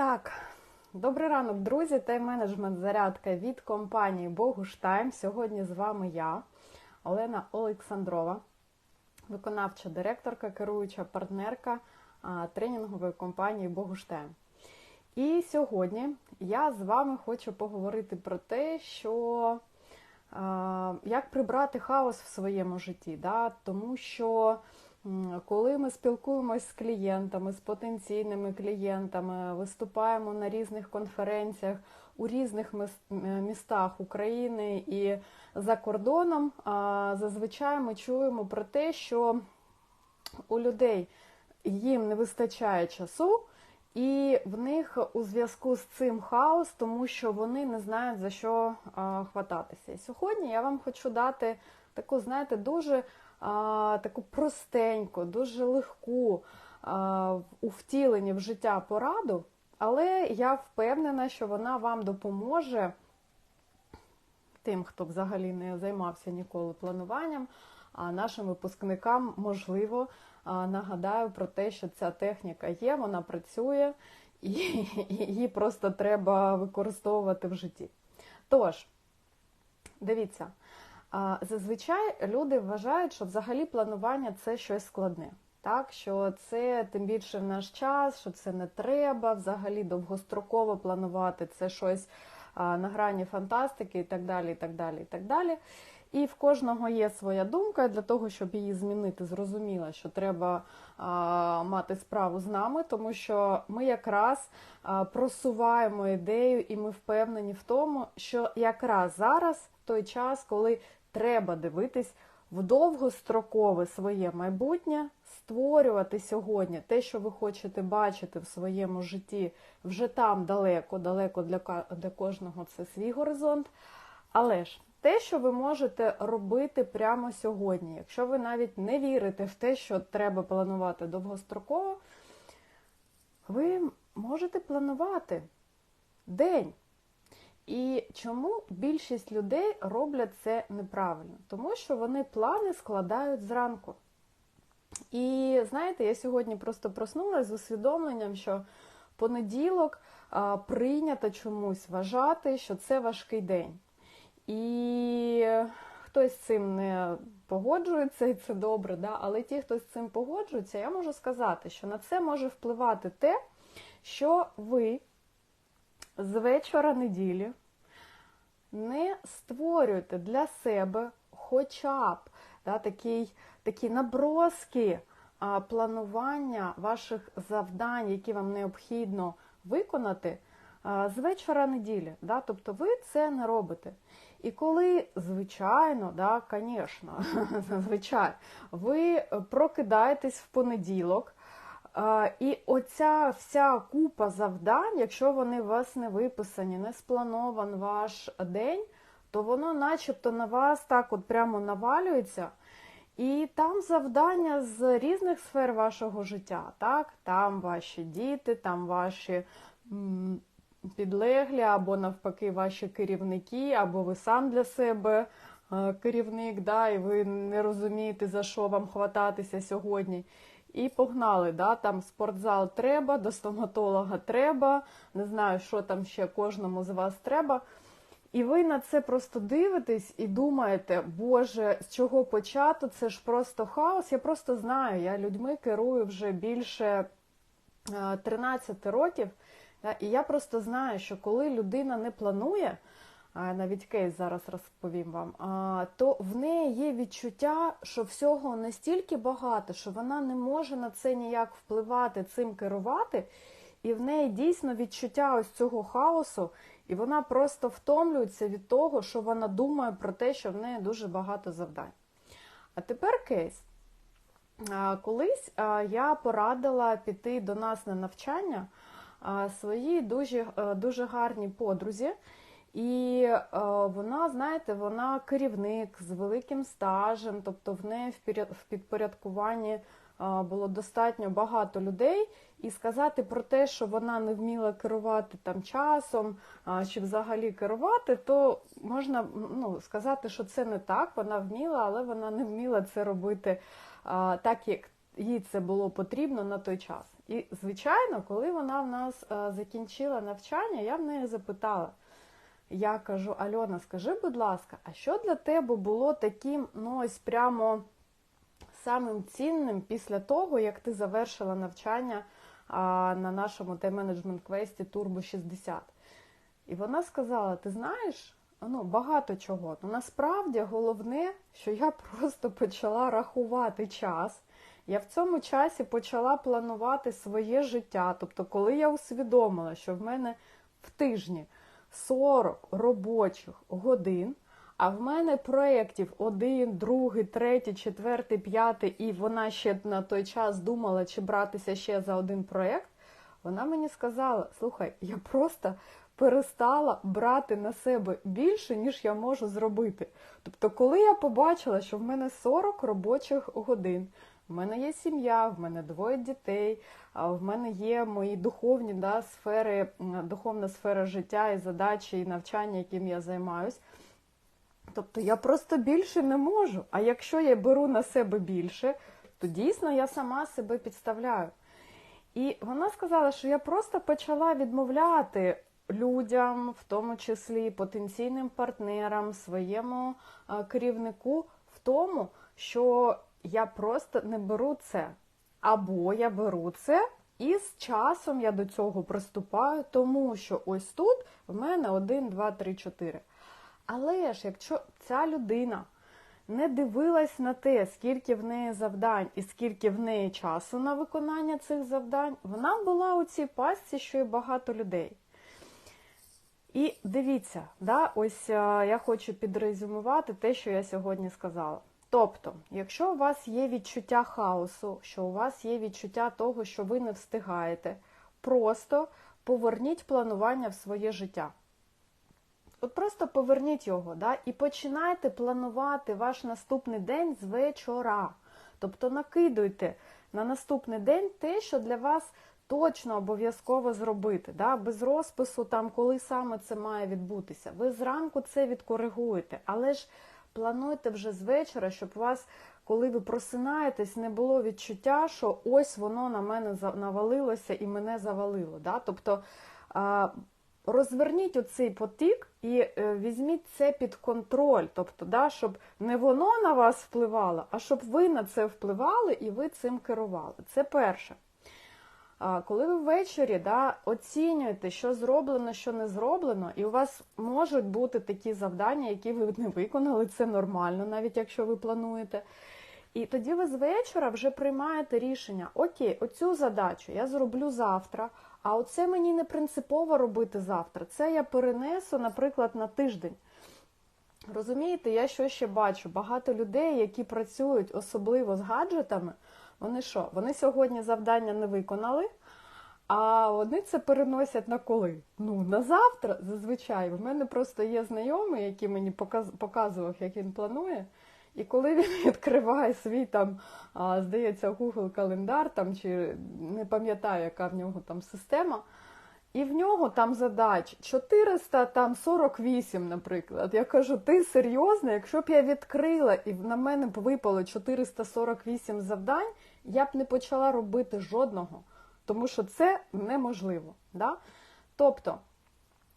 Так, добрий ранок, друзі. Тайм-менеджмент зарядка від компанії Богуштайм. Сьогодні з вами я, Олена Олександрова, виконавча директорка, керуюча партнерка тренінгової компанії Богуштайм. І сьогодні я з вами хочу поговорити про те, що як прибрати хаос в своєму житті. Да? Тому що коли ми спілкуємось з клієнтами, з потенційними клієнтами, виступаємо на різних конференціях у різних містах України і за кордоном, зазвичай ми чуємо про те, що у людей їм не вистачає часу, і в них у зв'язку з цим хаос, тому що вони не знають за що хвататися. І сьогодні я вам хочу дати таку, знаєте, дуже а, таку простеньку, дуже легку а, у втіленні в життя пораду, але я впевнена, що вона вам допоможе тим, хто взагалі не займався ніколи плануванням. А нашим випускникам можливо нагадаю про те, що ця техніка є, вона працює, і її просто треба використовувати в житті. Тож, дивіться, зазвичай люди вважають, що взагалі планування це щось складне. Так, що це тим більше в наш час, що це не треба взагалі довгостроково планувати, це щось а, на грані фантастики і так далі. І так далі, і так далі. І в кожного є своя думка для того, щоб її змінити, зрозуміло, що треба а, мати справу з нами, тому що ми якраз а, просуваємо ідею, і ми впевнені в тому, що якраз зараз той час, коли треба дивитись в довгострокове своє майбутнє, створювати сьогодні те, що ви хочете бачити в своєму житті, вже там далеко, далеко для, для кожного це свій горизонт. Але ж те, що ви можете робити прямо сьогодні, якщо ви навіть не вірите в те, що треба планувати довгостроково, ви можете планувати день. І чому більшість людей роблять це неправильно? Тому що вони плани складають зранку. І знаєте, я сьогодні просто проснулася з усвідомленням, що понеділок а, прийнято чомусь вважати, що це важкий день. І хтось з цим не погоджується, і це добре, да? але ті, хто з цим погоджується, я можу сказати, що на це може впливати те, що ви з вечора неділі не створюєте для себе хоча б да, такий, такі наброски а, планування ваших завдань, які вам необхідно виконати а, з вечора неділі. Да, тобто ви це не робите. І коли, звичайно, да, зазвичай, ви прокидаєтесь в понеділок, І оця вся купа завдань, якщо вони у вас не виписані, не спланован ваш день, то воно начебто на вас так от прямо навалюється. І там завдання з різних сфер вашого життя. Так? Там ваші діти, там ваші підлеглі, або навпаки, ваші керівники, або ви сам для себе е, керівник, да, і ви не розумієте, за що вам хвататися сьогодні. І погнали, да, там спортзал треба, до стоматолога треба, не знаю, що там ще кожному з вас треба. І ви на це просто дивитесь і думаєте, Боже, з чого почати? Це ж просто хаос. Я просто знаю, я людьми керую вже більше е, 13 років. да, І я просто знаю, що коли людина не планує, навіть кейс зараз розповім вам, то в неї є відчуття, що всього настільки багато, що вона не може на це ніяк впливати, цим керувати, і в неї дійсно відчуття ось цього хаосу, і вона просто втомлюється від того, що вона думає про те, що в неї дуже багато завдань. А тепер кейс. Колись я порадила піти до нас на навчання своїй дуже, е, дуже гарній подрузі. І е, вона, знаєте, вона керівник з великим стажем, тобто в неї в підпорядкуванні е, було достатньо багато людей. І сказати про те, що вона не вміла керувати там часом, а, чи взагалі керувати, то можна ну, сказати, що це не так. Вона вміла, але вона не вміла це робити а, так, як їй це було потрібно на той час. І, звичайно, коли вона в нас е, закінчила навчання, я в неї запитала. Я кажу, Альона, скажи, будь ласка, а що для тебе було таким, ну ось прямо самим цінним після того, як ти завершила навчання а, на нашому тайм-менеджмент квесті Turbo 60? І вона сказала: ти знаєш, ну багато чого. Ну насправді головне, що я просто почала рахувати час. Я в цьому часі почала планувати своє життя. Тобто, коли я усвідомила, що в мене в тижні 40 робочих годин, а в мене проєктів один, другий, третій, четвертий, п'ятий, і вона ще на той час думала, чи братися ще за один проєкт, вона мені сказала: слухай, я просто перестала брати на себе більше, ніж я можу зробити. Тобто, коли я побачила, що в мене 40 робочих годин, в мене є сім'я, в мене двоє дітей, в мене є мої духовні да, сфери, духовна сфера життя і задачі, і навчання, яким я займаюсь. Тобто я просто більше не можу. А якщо я беру на себе більше, то дійсно я сама себе підставляю. І вона сказала, що я просто почала відмовляти людям, в тому числі потенційним партнерам, своєму керівнику в тому, що я просто не беру це. Або я беру це, і з часом я до цього приступаю, тому що ось тут в мене 1, 2, 3, 4. Але ж, якщо ця людина не дивилась на те, скільки в неї завдань і скільки в неї часу на виконання цих завдань, вона була у цій пастці, що і багато людей. І дивіться, да, ось я хочу підрезюмувати те, що я сьогодні сказала. Тобто, якщо у вас є відчуття хаосу, що у вас є відчуття того, що ви не встигаєте, просто поверніть планування в своє життя. От просто поверніть його да, і починайте планувати ваш наступний день з вечора. Тобто накидуйте на наступний день те, що для вас точно обов'язково зробити. Да, Без розпису, там, коли саме це має відбутися. Ви зранку це відкоригуєте, але ж плануйте вже з вечора, щоб у вас, коли ви просинаєтесь, не було відчуття, що ось воно на мене навалилося і мене завалило. Да? Тобто розверніть оцей потік і е, візьміть це під контроль, тобто, да, щоб не воно на вас впливало, а щоб ви на це впливали і ви цим керували. Це перше. Коли ви ввечері да, оцінюєте, що зроблено, що не зроблено, і у вас можуть бути такі завдання, які ви не виконали, це нормально, навіть якщо ви плануєте. І тоді ви з вечора вже приймаєте рішення: Окей, оцю задачу я зроблю завтра, а оце мені не принципово робити завтра. Це я перенесу, наприклад, на тиждень. Розумієте, я що ще бачу? Багато людей, які працюють особливо з гаджетами, вони що? Вони сьогодні завдання не виконали, а вони це переносять на коли? Ну, на завтра, зазвичай. В мене просто є знайомий, який мені показував, як він планує. І коли він відкриває свій там, здається, Google календар там, чи не пам'ятаю, яка в нього там система, і в нього там задач 448, наприклад. Я кажу, ти серйозно, якщо б я відкрила і на мене випало 448 завдань, я б не почала робити жодного, тому що це неможливо. Да? Тобто.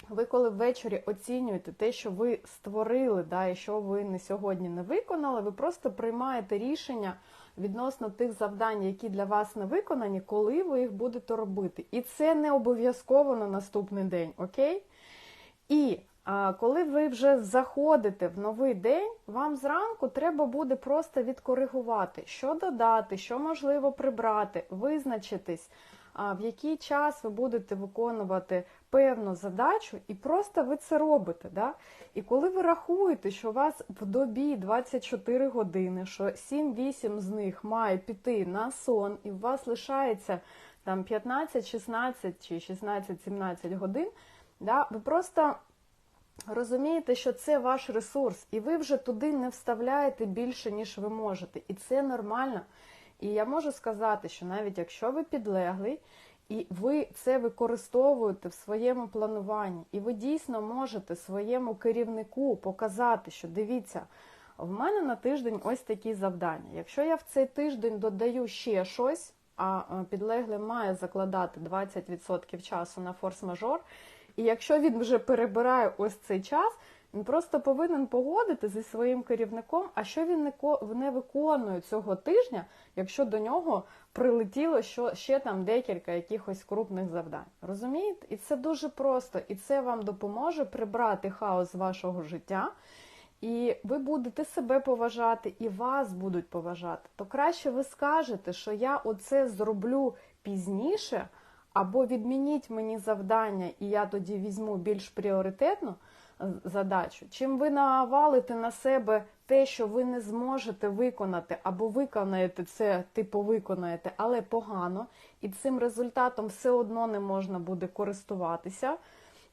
Ви, коли ввечері оцінюєте те, що ви створили, да, і що ви не сьогодні не виконали, ви просто приймаєте рішення відносно тих завдань, які для вас не виконані, коли ви їх будете робити. І це не обов'язково на наступний день, окей? І коли ви вже заходите в новий день, вам зранку треба буде просто відкоригувати, що додати, що можливо прибрати, визначитись в який час ви будете виконувати певну задачу, і просто ви це робите. Да? І коли ви рахуєте, що у вас в добі 24 години, що 7-8 з них має піти на сон, і у вас лишається там 15, 16 чи 16-17 годин, да, ви просто розумієте, що це ваш ресурс, і ви вже туди не вставляєте більше, ніж ви можете. І це нормально. І я можу сказати, що навіть якщо ви підлеглий, і ви це використовуєте в своєму плануванні, і ви дійсно можете своєму керівнику показати, що дивіться, в мене на тиждень ось такі завдання. Якщо я в цей тиждень додаю ще щось, а е, підлеглий має закладати 20% часу на форс-мажор. І якщо він вже перебирає ось цей час, він просто повинен погодити зі своїм керівником, а що він не виконує цього тижня, якщо до нього прилетіло ще там декілька якихось крупних завдань. Розумієте? І це дуже просто, і це вам допоможе прибрати хаос вашого життя. І ви будете себе поважати, і вас будуть поважати. То краще ви скажете, що я оце зроблю пізніше, або відмініть мені завдання, і я тоді візьму більш пріоритетну задачу. Чим ви навалите на себе те, що ви не зможете виконати, або виконаєте це, типу виконаєте, але погано, і цим результатом все одно не можна буде користуватися.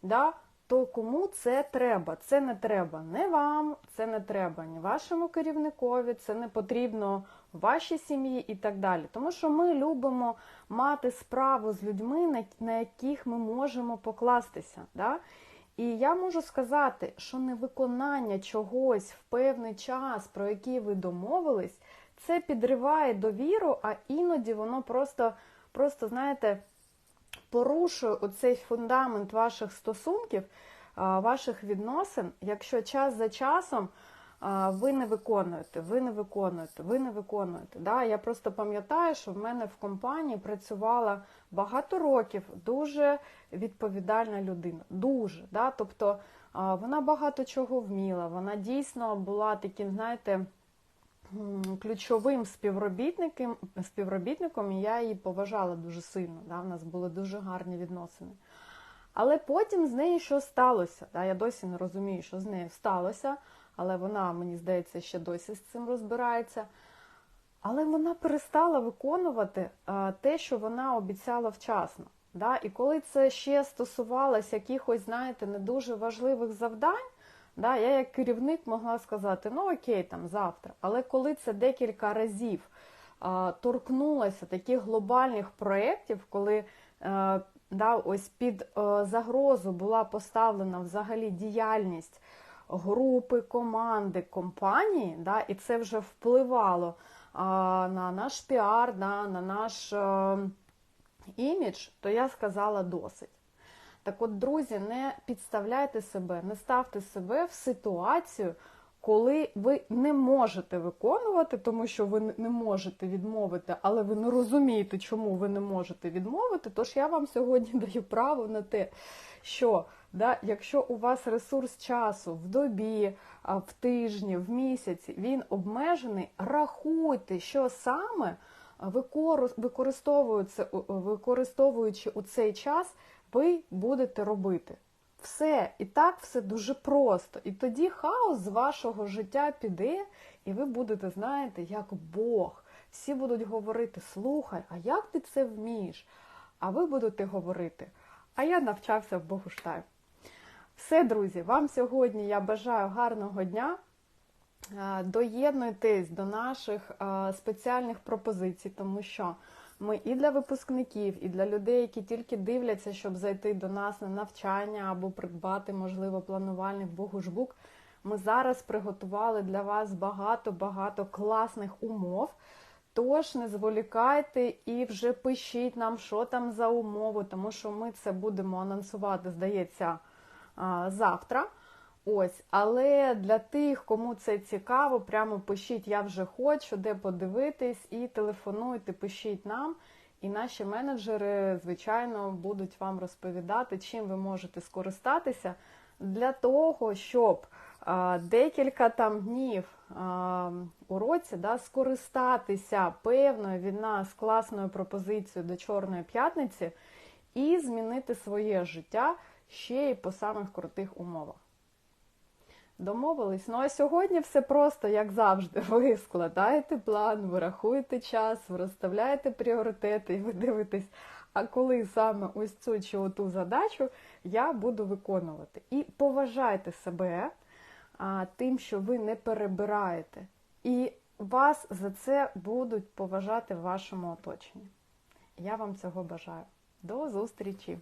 Да? То кому це треба? Це не треба не вам, це не треба ні вашому керівникові, це не потрібно вашій сім'ї і так далі. Тому що ми любимо мати справу з людьми, на яких ми можемо покластися. Да? І я можу сказати, що невиконання чогось в певний час, про який ви домовились, це підриває довіру, а іноді воно просто, просто знаєте, порушує оцей фундамент ваших стосунків, ваших відносин, якщо час за часом ви не виконуєте, ви не виконуєте, ви не виконуєте. Да? Я просто пам'ятаю, що в мене в компанії працювала багато років дуже відповідальна людина. Дуже. Да? Тобто вона багато чого вміла, вона дійсно була таким, знаєте, ключовим співробітником, співробітником, і я її поважала дуже сильно. Да? У нас були дуже гарні відносини. Але потім з нею що сталося? Да? Я досі не розумію, що з нею сталося але вона, мені здається, ще досі з цим розбирається. Але вона перестала виконувати те, що вона обіцяла вчасно. Да? І коли це ще стосувалося якихось, знаєте, не дуже важливих завдань, да, я як керівник могла сказати, ну окей, там завтра. Але коли це декілька разів а, торкнулося таких глобальних проєктів, коли а, е, да, ось під а, е, загрозу була поставлена взагалі діяльність групи, команди, компанії, да, і це вже впливало а, на наш піар, да, на наш а, е, імідж, то я сказала досить. Так от, друзі, не підставляйте себе, не ставте себе в ситуацію, коли ви не можете виконувати, тому що ви не можете відмовити, але ви не розумієте, чому ви не можете відмовити. Тож я вам сьогодні даю право на те, що Да? Якщо у вас ресурс часу в добі, в тижні, в місяці, він обмежений, рахуйте, що саме використовуючи у цей час, ви будете робити. Все, і так все дуже просто. І тоді хаос з вашого життя піде, і ви будете, знаєте, як Бог. Всі будуть говорити: слухай, а як ти це вмієш? А ви будете говорити, а я навчався в Богуштайм. Все, друзі, вам сьогодні я бажаю гарного дня. Е, доєднуйтесь до наших е, спеціальних пропозицій, тому що ми і для випускників, і для людей, які тільки дивляться, щоб зайти до нас на навчання або придбати, можливо, планувальник Богушбук. Ми зараз приготували для вас багато-багато класних умов. Тож не зволікайте і вже пишіть нам, що там за умови, тому що ми це будемо анонсувати, здається завтра. Ось, Але для тих, кому це цікаво, прямо пишіть Я вже хочу, де подивитись, і телефонуйте, пишіть нам. І наші менеджери, звичайно, будуть вам розповідати, чим ви можете скористатися для того, щоб а, декілька там днів а, у році да, скористатися певною від нас класною пропозицією до Чорної п'ятниці і змінити своє життя ще й по самих крутих умовах. Домовились? Ну а сьогодні все просто, як завжди, ви складаєте план, ви рахуєте час, ви розставляєте пріоритети і ви дивитесь, а коли саме ось цю чи оту задачу я буду виконувати. І поважайте себе а, тим, що ви не перебираєте. І вас за це будуть поважати в вашому оточенні. Я вам цього бажаю. До зустрічі!